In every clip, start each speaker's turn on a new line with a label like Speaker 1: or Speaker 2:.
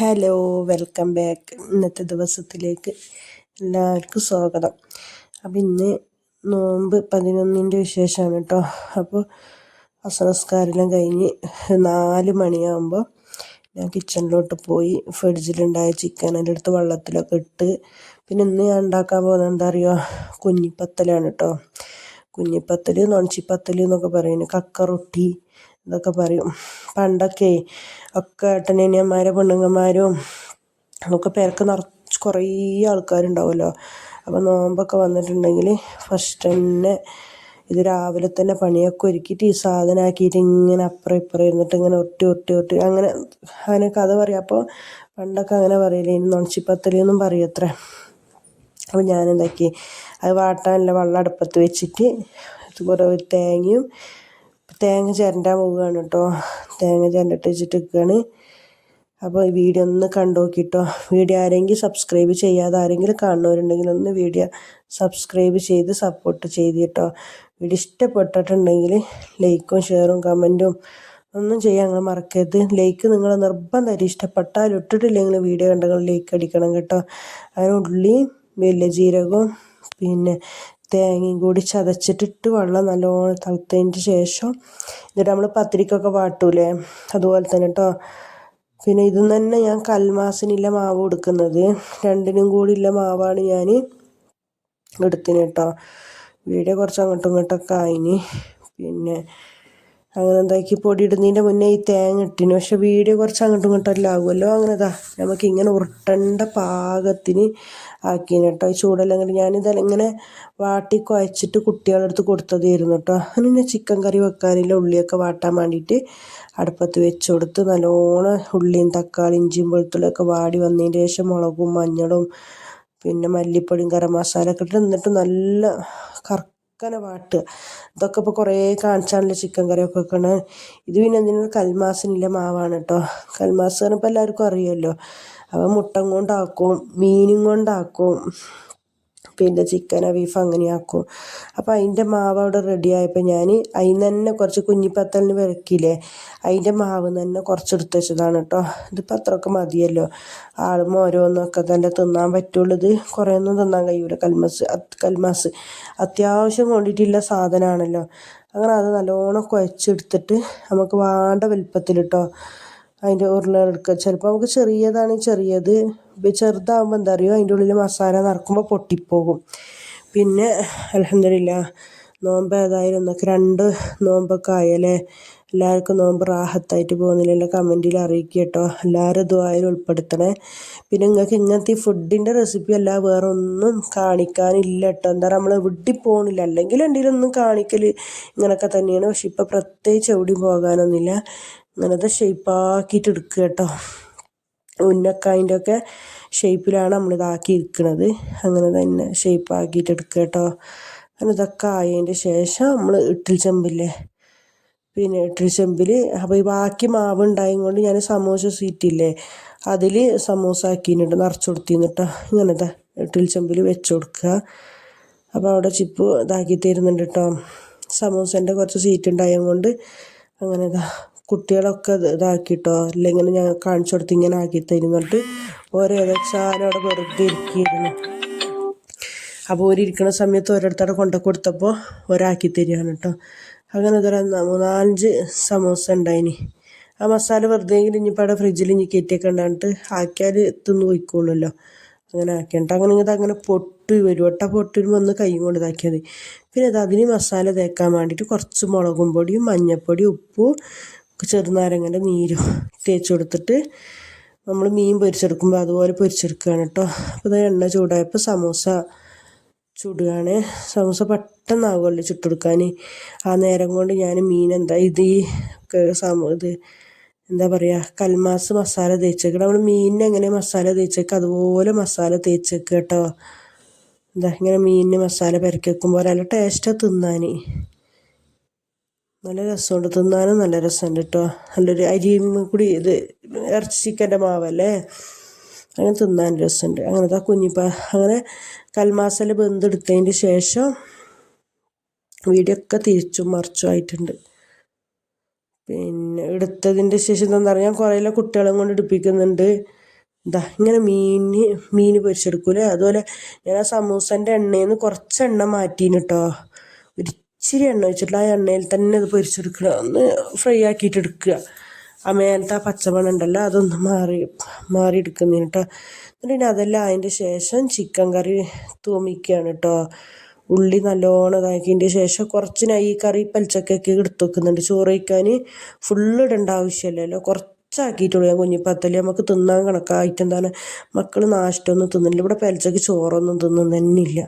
Speaker 1: Hello welcome back. ഇന്നത്തെ ദിവസത്തിലേക്ക് എല്ലാവർക്കും സ്വാഗതം. അപ്പം ഇന്ന് നോമ്പ് പതിനൊന്നിന്റെ വിശേഷമാണ് കേട്ടോ അപ്പോൾ അസംസ്കാരെല്ലാം കഴിഞ്ഞ് നാല് മണിയാകുമ്പോൾ ഞാൻ കിച്ചണിലോട്ട് പോയി ഫ്രിഡ്ജിലുണ്ടായ ചിക്കൻ എന്റെ അടുത്ത് വെള്ളത്തിലൊക്കെ ഇട്ട്. പിന്നെ ഇന്ന് ഞാൻ ഉണ്ടാക്കാൻ പോകുന്നത് എന്താ അറിയുമോ കുഞ്ഞിപ്പത്തലാണ് കേട്ടോ കുഞ്ഞിപ്പത്തൽ നൊണച്ചിപ്പത്തൽ എന്നൊക്കെ പറയുന്നത് കക്ക എന്നൊക്കെ പറയും. പണ്ടൊക്കെ ഒക്കെ ഏട്ടനിയന്മാരും പെണ്ണുങ്ങന്മാരും നമുക്ക് പെരക്ക് നിറച്ച് കുറേ ആൾക്കാരുണ്ടാവുമല്ലോ. അപ്പോൾ നോമ്പൊക്കെ വന്നിട്ടുണ്ടെങ്കിൽ ഫസ്റ്റ് തന്നെ ഇത് രാവിലെ തന്നെ പണിയൊക്കെ ഒരുക്കിയിട്ട് ഈ സാധനം ആക്കിയിട്ട് ഇങ്ങനെ അപ്പുറം ഇപ്പുറം ഇരുന്നിട്ട് ഇങ്ങനെ ഒട്ടി ഒട്ടി ഒട്ടി അങ്ങനെ അങ്ങനെ കഥ പറയാം. അപ്പോൾ പണ്ടൊക്കെ അങ്ങനെ പറയില്ലേ ഇനി നുണച്ചിപ്പത്തലെന്നും പറയത്രേ അപ്പോൾ ഞാനെന്താക്കി? അത് വാട്ടാനുള്ള വെള്ളം അടുപ്പത്ത് വെച്ചിട്ട് കുറേ തേങ്ങയും തേങ്ങ ചിരണ്ടാൻ പോവുകയാണ് കേട്ടോ. തേങ്ങ ചിരണ്ടിട്ട് വെച്ചിട്ട് നിൽക്കുകയാണ് അപ്പോൾ ഈ വീഡിയോ ഒന്ന് കണ്ടു നോക്കിട്ടോ. വീഡിയോ ആരെങ്കിലും സബ്സ്ക്രൈബ് ചെയ്യാതെ ആരെങ്കിലും കാണുന്നവരുണ്ടെങ്കിൽ ഒന്ന് വീഡിയോ സബ്സ്ക്രൈബ് ചെയ്ത് സപ്പോർട്ട് ചെയ്ത് കേട്ടോ. വീഡിയോ ഇഷ്ടപ്പെട്ടിട്ടുണ്ടെങ്കിൽ ലൈക്കും ഷെയറും കമന്റും ഒന്നും ചെയ്യാൻ നിങ്ങൾ മറക്കരുത്. ലൈക്ക് നിങ്ങൾ നിർബന്ധമായിട്ട് ഇഷ്ടപ്പെട്ടാൽ ഇട്ടിട്ടില്ലെങ്കിൽ വീഡിയോ കണ്ടെങ്കിൽ ലൈക്ക് അടിക്കണം കേട്ടോ. അതിന് ഉള്ളിയും വലിയ ജീരകവും പിന്നെ തേങ്ങയും കൂടി ചതച്ചിട്ടിട്ട് വെള്ളം നല്ലോണം തണുത്തതിന് ശേഷം എന്നിട്ട് നമ്മൾ പത്തിരിക്കൊക്കെ വാട്ടൂലേ? അതുപോലെ തന്നെ കേട്ടോ പിന്നെ ഇതിൽ തന്നെ ഞാൻ കൽമാസിനില്ല മാവ് കൊടുക്കുന്നത് രണ്ടിനും കൂടി ഉള്ള മാവാണ് ഞാൻ എടുത്തിന് കേട്ടോ വീഡിയോ കുറച്ച് അങ്ങോട്ടും ഇങ്ങോട്ടൊക്കെ ആയിന്. പിന്നെ അങ്ങനെ എന്താക്കി പൊടി ഇടുന്നതിന്റെ മുന്നേ ഈ തേങ്ങ ഇട്ടിന്. പക്ഷെ വീഡിയോ കുറച്ച് അങ്ങോട്ടും ഇങ്ങോട്ടും എല്ലാം ആകുമല്ലോ. അങ്ങനെ നമുക്ക് ഇങ്ങനെ ഉരുട്ടേണ്ട പാകത്തിന് ആക്കിന് കേട്ടോ. ചൂടെല്ലാം ഞാനിതെല്ലാം ഇങ്ങനെ വാട്ടി കുഴച്ചിട്ട് കുട്ടികളുടെ അടുത്ത് കൊടുത്തതായിരുന്നു കേട്ടോ. അങ്ങനെ ചിക്കൻ കറി വെക്കാനില്ല. ഉള്ളിയൊക്കെ വാട്ടാൻ വേണ്ടിയിട്ട് അടുപ്പത്ത് വെച്ച് കൊടുത്ത് നല്ലോണം ഉള്ളിയും തക്കാളി ഇഞ്ചിയും വെളുത്തുള്ളിയൊക്കെ വാടി വന്നതിന് ശേഷം മുളകും മഞ്ഞളും പിന്നെ മല്ലിപ്പൊടിയും ഗരം മസാല ഒക്കെ എന്നിട്ട് നല്ല കറ പക്കനെ വാട്ടുക ഇതൊക്കെ ഇപ്പോൾ കുറേ കാണിച്ചാണല്ലോ ചിക്കൻ കറിയൊക്കെ വെക്കണത് ഇത് പിന്നെ എന്തിനാണ്? കൽമാസിനില്ല മാവാണ് കേട്ടോ കൽമാസ് പറഞ്ഞപ്പോൾ എല്ലാവർക്കും അറിയുമല്ലോ അപ്പോൾ മുട്ടം കൊണ്ടാക്കും മീനും കൊണ്ടാക്കും. പിന്നെ ചിക്കനോ ബീഫ് അങ്ങനെയാക്കും അപ്പോൾ അതിന്റെ മാവ് അവിടെ റെഡി ആയപ്പോൾ ഞാൻ അതിൽ തന്നെ കുറച്ച് കുഞ്ഞിപ്പത്തലിന് വിറക്കില്ലേ അതിന്റെ മാവ് തന്നെ കുറച്ച് എടുത്ത് വെച്ചതാണ് കേട്ടോ ഇതിപ്പോൾ അത്രയൊക്കെ മതിയല്ലോ. ആളും ഓരോന്നൊക്കെ തന്നെ തിന്നാൻ പറ്റുള്ളൂ. ഇത് കുറേയൊന്നും തിന്നാൻ കഴിയൂല. കൽമസ് കൽമാസ് അത്യാവശ്യം കൊണ്ടിട്ടുള്ള സാധനമാണല്ലോ അങ്ങനെ അത് നല്ലോണം കുഴച്ചെടുത്തിട്ട് നമുക്ക് വേണ്ട വലുപ്പത്തിൽ കേട്ടോ അതിന്റെ ഉരുള ചിലപ്പോൾ നമുക്ക് ചെറിയതാണ് ചെറിയത് ചെറുതാകുമ്പോൾ എന്താ അറിയുമോ അതിന്റെ ഉള്ളിൽ മസാല നിറക്കുമ്പോൾ പൊട്ടിപ്പോകും. പിന്നെ അലഹമില്ല നോമ്പ് ഏതായാലും എന്നൊക്കെ രണ്ട് നോമ്പൊക്കെ ആയല്ലേ? എല്ലാവർക്കും നോമ്പ് റാഹത്തായിട്ട് പോകുന്നില്ലല്ലോ കമന്റിൽ അറിയിക്കുക കേട്ടോ. എല്ലാവരും ഇതുമായാലും ഉൾപ്പെടുത്തണേ. പിന്നെ നിങ്ങൾക്ക് ഇങ്ങനത്തെ ഈ ഫുഡിന്റെ റെസിപ്പി അല്ല വേറെ ഒന്നും കാണിക്കാനില്ല കേട്ടോ. എന്താ നമ്മൾ എവിടെ പോകണില്ല അല്ലെങ്കിൽ എന്തെങ്കിലും ഒന്നും കാണിക്കൽ ഇങ്ങനെയൊക്കെ തന്നെയാണ്. പക്ഷെ ഇപ്പോൾ പ്രത്യേകിച്ച് എവിടെയും പോകാനൊന്നുമില്ല. അങ്ങനത്തെ ഷേപ്പാക്കിയിട്ട് എടുക്കുക കേട്ടോ. ഉന്നക്കായന്റെ ഒക്കെ ഷേപ്പിലാണ് നമ്മൾ ഇതാക്കി ഇരിക്കുന്നത് അങ്ങനെ തന്നെ ഷേപ്പാക്കിയിട്ട് എടുക്കുക കേട്ടോ അങ്ങനെ ഇതൊക്കെ ആയതിന്റെ ശേഷം നമ്മൾ ഇട്ടിൽ ചെമ്പില്ലേ? പിന്നെ ഇട്ടിൽ ചെമ്പിൽ അപ്പോൾ ഈ ബാക്കി മാവ് ഉണ്ടായത് കൊണ്ട് ഞാൻ സമോസ സീറ്റില്ലേ? അതിൽ സമൂസ ആക്കിയിട്ട് നിറച്ച് കൊടുത്തിരുന്നിട്ടോ ഇങ്ങനത്തെ ഇട്ടിൽ ചെമ്പിൽ വെച്ച് കൊടുക്കുക അപ്പോൾ അവിടെ ചിപ്പ് ഇതാക്കി തരുന്നുണ്ട് കേട്ടോ സമൂസേന്റെ കുറച്ച് സീറ്റ് ഉണ്ടായത് കൊണ്ട് അങ്ങനെ ഇതാ. കുട്ടികളൊക്കെ ഇതാക്കിട്ടോ അല്ലെങ്കിൽ ഞാൻ കാണിച്ചു കൊടുത്ത് ഇങ്ങനെ ആക്കി എന്നിട്ട് ഓരോ സാധനം അവിടെ വെറുതെ ഇരിക്കുകയായിരുന്നു. അപ്പോൾ ഓരിയ്ക്കണ സമയത്ത് ഓരോരുത്തരുടെ കൊണ്ട കൊടുത്തപ്പോൾ ഒരാക്കി തരികയാണ് കേട്ടോ അങ്ങനെ തരാം മൂന്നാലഞ്ച് സമോസ ഉണ്ടായിനി. ആ മസാല വെറുതെ ഇനിയിപ്പോൾ അവിടെ ഫ്രിഡ്ജിൽ ഇനി കയറ്റിയൊക്കെ ഉണ്ടായിട്ട് ആക്കിയാൽ തിന്ന് പോയിക്കോളുമല്ലോ. അങ്ങനെ ആക്കിയിട്ട് അങ്ങനെ ഇങ്ങനെ അങ്ങനെ പൊട്ടി വരും. ഒട്ട പൊട്ടി ഒന്ന് കൈ കൊണ്ട് ഇതാക്കിയാൽ മതി. പിന്നെ അത് അതിന് മസാല തേക്കാൻ വേണ്ടിയിട്ട് കുറച്ച് മുളകും പൊടിയും മഞ്ഞൾപ്പൊടി ഉപ്പും ചെറുനാരങ്ങന്റെ നീരും തേച്ച് കൊടുത്തിട്ട് നമ്മൾ മീൻ പൊരിച്ചെടുക്കുമ്പോൾ അതുപോലെ പൊരിച്ചെടുക്കുകയാണ് കേട്ടോ. അപ്പോൾ എണ്ണ ചൂടായപ്പോൾ സമൂസ ചുടുകയാണ്. സമൂസ പെട്ടെന്നാകുമല്ലോ ചുട്ടെടുക്കാൻ ആ നേരം കൊണ്ട് ഞാൻ മീൻ എന്താ ഇത് ഈ ഇത് എന്താ പറയുക കൽമാസ് മസാല തേച്ചേക്കുക നമ്മൾ മീനിന് എങ്ങനെ മസാല തേച്ചേക്കുക അതുപോലെ മസാല തേച്ചേക്കുക കേട്ടോ. എന്താ ഇങ്ങനെ മീനിന് മസാല പെരക്കി വെക്കുമ്പോൾ നല്ല ടേസ്റ്റാണ് തിന്നാൻ നല്ല രസമുണ്ട്. തിന്നാനും നല്ല രസമുണ്ട് കേട്ടോ നല്ലൊരു അരിയും കൂടി ഇത് ഇറച്ചി ചിക്കന്റെ മാവല്ലേ? അങ്ങനെ തിന്നാൻ രസമുണ്ട്. അങ്ങനത്തെ കുഞ്ഞിപ്പ അങ്ങനെ കൽമാസല ബന്ധെടുത്തതിന് ശേഷം വീഡിയോ ഒക്കെ തിരിച്ചും മറിച്ചും ആയിട്ടുണ്ട്. പിന്നെ എടുത്തതിന്റെ ശേഷം എന്താ പറയുക ഞാൻ കുറേ കുട്ടികളും കൊണ്ട് എടുപ്പിക്കുന്നുണ്ട്. ഇതാ ഇങ്ങനെ മീന് മീൻ പൊരിച്ചെടുക്കൂലേ അതുപോലെ ഞാൻ ആ സമൂസന്റെ എണ്ണയിൽ നിന്ന് കുറച്ച് എണ്ണ മാറ്റീന് ഒരിച്ചിരി എണ്ണ ഒഴിച്ചിട്ട് ആ എണ്ണയിൽ തന്നെ അത് പൊരിച്ചെടുക്കുക ഒന്ന് ഫ്രൈ ആക്കിയിട്ട് എടുക്കുക. ആ മേലത്തെ ആ പച്ചമണം ഉണ്ടല്ലോ അതൊന്ന് മാറി മാറി എടുക്കുന്നതിന് കേട്ടോ എന്നിട്ട് പിന്നെ അതെല്ലാം അതിന്റെ ശേഷം ചിക്കൻ കറി തൂമിക്കുകയാണ് കേട്ടോ ഉള്ളി നല്ലോണം ഇതാക്കിയതിന്റെ ശേഷം കുറച്ച് ഈ കറി പലിച്ചക്കൊക്കെ എടുത്ത് വെക്കുന്നുണ്ട്. ചോറ് വയ്ക്കാൻ ഫുള്ള് ഇടേണ്ട ആവശ്യമില്ലല്ലോ. കുറച്ചാക്കിയിട്ടുള്ളൂ ഞാൻ കുഞ്ഞിപ്പത്തൽ. നമുക്ക് തിന്നാൻ കണക്കായിട്ട് എന്താണ്? മക്കൾ നാഷ്ടമൊന്നും തിന്നില്ല. ഇവിടെ പലിച്ചക്ക് ചോറൊന്നും തിന്നുന്നില്ല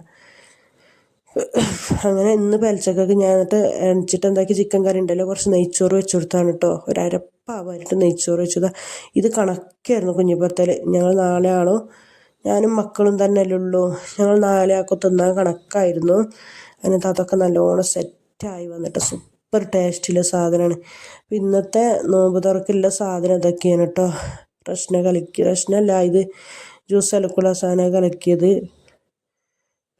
Speaker 1: അങ്ങനെ ഇന്ന് പലച്ചക്കൊക്കെ എന്നിട്ട് എണിച്ചിട്ട് എന്താക്കി ചിക്കൻ കറി ഉണ്ടല്ലോ കുറച്ച് നെയ്ച്ചോറ് വെച്ച് കൊടുത്താണ് കേട്ടോ ഒരു അരപ്പാവായിട്ട് നെയ്ച്ചോറ് വെച്ചതാ. ഇത് കണക്കായിരുന്നു കുഞ്ഞിപ്പത്തൽ ഞങ്ങൾ നാളെ ആണോ? ഞാനും മക്കളും തന്നെയല്ലേ ഉള്ളൂ. ഞങ്ങൾ നാളെ ആക്കോ തിന്നാൻ കണക്കായിരുന്നു. അതിനകത്ത് അതൊക്കെ നല്ലോണം സെറ്റായി വന്നിട്ട് സൂപ്പർ ടേസ്റ്റിലെ സാധനമാണ് അപ്പം ഇന്നത്തെ നോമ്പ് തുറക്കുള്ള സാധനം ഇതൊക്കെയാണ് കേട്ടോ പ്രശ്നം കലക്കി പ്രശ്നമല്ല ഇത് ജ്യൂസ് അലക്കുള്ള സാധനം കലക്കിയത്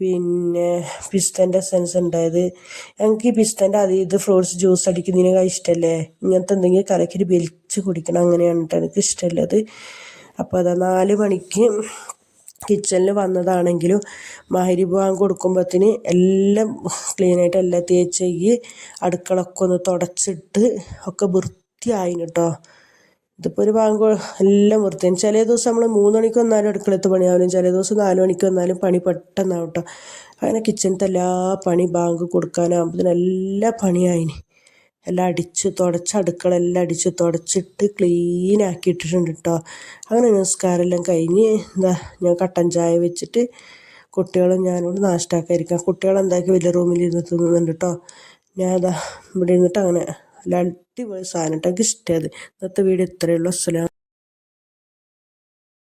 Speaker 1: പിന്നെ പിസ്തേന്റെ എസെൻസ് ഉണ്ടായത്. ഞങ്ങൾക്ക് ഈ പിസ്തന്റെ അത് ഇത് ഫ്രൂട്ട്സ് ജ്യൂസ് അടിക്കുന്നതിനൊക്കെ ഇഷ്ടമല്ലേ ഇങ്ങനത്തെ എന്തെങ്കിലും കലക്കിട്ട് വലിച്ച് കുടിക്കണം അങ്ങനെയാണ് എനിക്ക് ഇഷ്ടമുള്ളത്. അപ്പോൾ അതാ നാല് മണിക്ക് കിച്ചണിൽ വന്നതാണെങ്കിലും മഹരി പോകാൻ കൊടുക്കുമ്പോഴത്തേന് എല്ലാം ക്ലീനായിട്ട് എല്ലാം തേച്ച് അടുക്കളൊക്കെ ഒന്ന് തുടച്ചിട്ട് ഒക്കെ വൃത്തിയായിന് കേട്ടോ ഇതിപ്പോൾ ഒരു ബാങ്ക് എല്ലാം വൃത്തിയാണ് ചില ദിവസം നമ്മൾ മൂന്ന് മണിക്ക് വന്നാലും അടുക്കളത്ത് പണിയാവും ചില ദിവസം നാല് മണിക്ക് വന്നാലും പണി പെട്ടെന്നാവും കേട്ടോ അങ്ങനെ കിച്ചണത്തെ എല്ലാ പണി ബാങ്ക് കൊടുക്കാനാകുമ്പോഴത്തേനും എല്ലാ പണിയായിനി. എല്ലാം അടിച്ച് തുടച്ച് അടുക്കള എല്ലാം അടിച്ച് തുടച്ചിട്ട് ക്ലീൻ ആക്കി ഇട്ടിട്ടുണ്ട് കേട്ടോ അങ്ങനെ നിസ്കാരമെല്ലാം കഴിഞ്ഞ് എന്താ ഞാൻ കട്ടൻ ചായ വെച്ചിട്ട് കുട്ടികളും ഞാനോട് നാഷ്ടാക്കായിരിക്കാം. കുട്ടികളെന്താക്കി വലിയ റൂമിൽ ഇരുന്ന് തിന്നുന്നുണ്ട് കേട്ടോ ഞാൻ അതാ ഇവിടെ ഇരുന്നിട്ട് അങ്ങനെ നല്ല അടിപൊളി സാധനം. ഇഷ്ടമായത് ഇന്നത്തെ വീഡിയോ ഇത്രയേ ഉള്ളൂ. അസ്സലാം